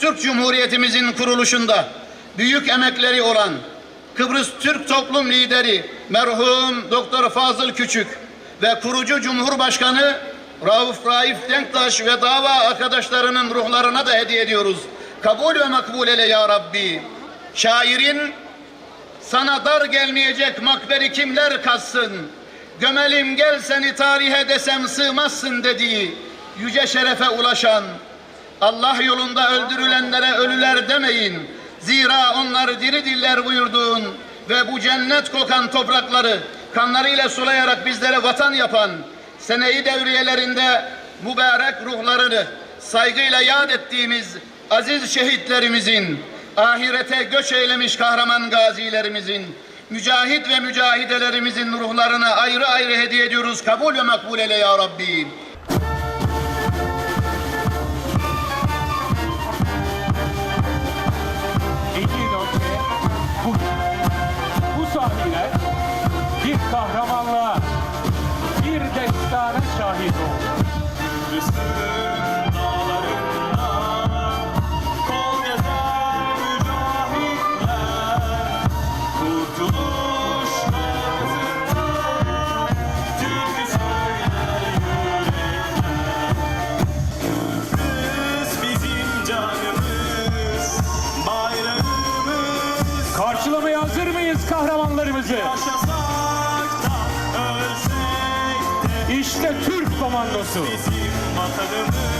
Türk Cumhuriyetimizin kuruluşunda büyük emekleri olan Kıbrıs Türk Toplum Lideri merhum Doktor Fazıl Küçük ve kurucu Cumhurbaşkanı Rauf Raif Denktaş ve dava arkadaşlarının ruhlarına da hediye ediyoruz. Kabul ve makbul eyle ya Rabbi. Şairin sana dar gelmeyecek makberi kimler kazsın? Gömelim gel seni tarihe desem sığmazsın dediği yüce şerefe ulaşan Allah yolunda öldürülenlere ölüler demeyin. Zira onlar diri diller buyurduğun ve bu cennet kokan toprakları kanlarıyla sulayarak bizlere vatan yapan seneyi devriyelerinde mübarek ruhlarını saygıyla yad ettiğimiz aziz şehitlerimizin, ahirete göç eylemiş kahraman gazilerimizin, mücahit ve mücahidelerimizin ruhlarına ayrı ayrı hediye ediyoruz. Kabul ve makbul eyle ya Rabbi. people Komandosu. bizim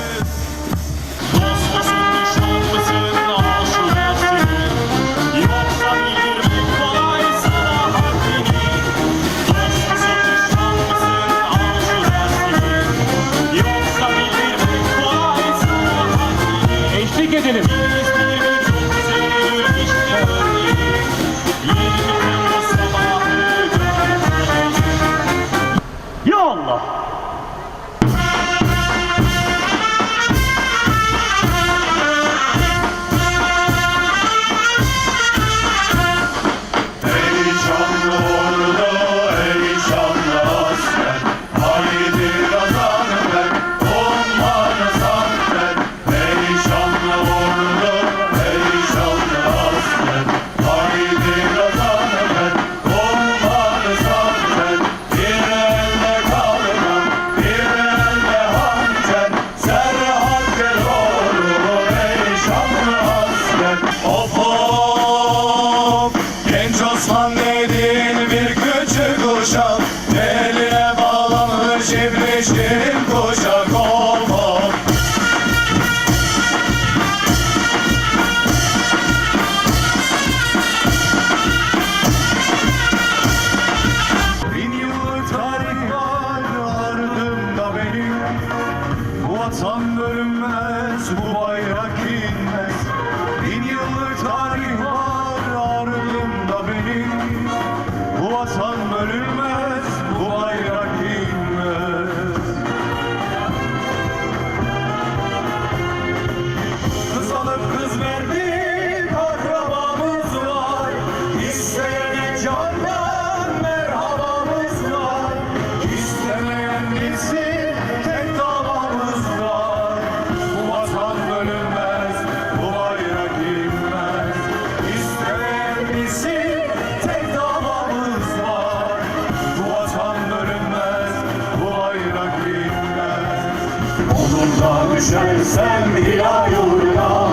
Onurda düşersem ilah yoluna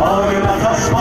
Bağrına taş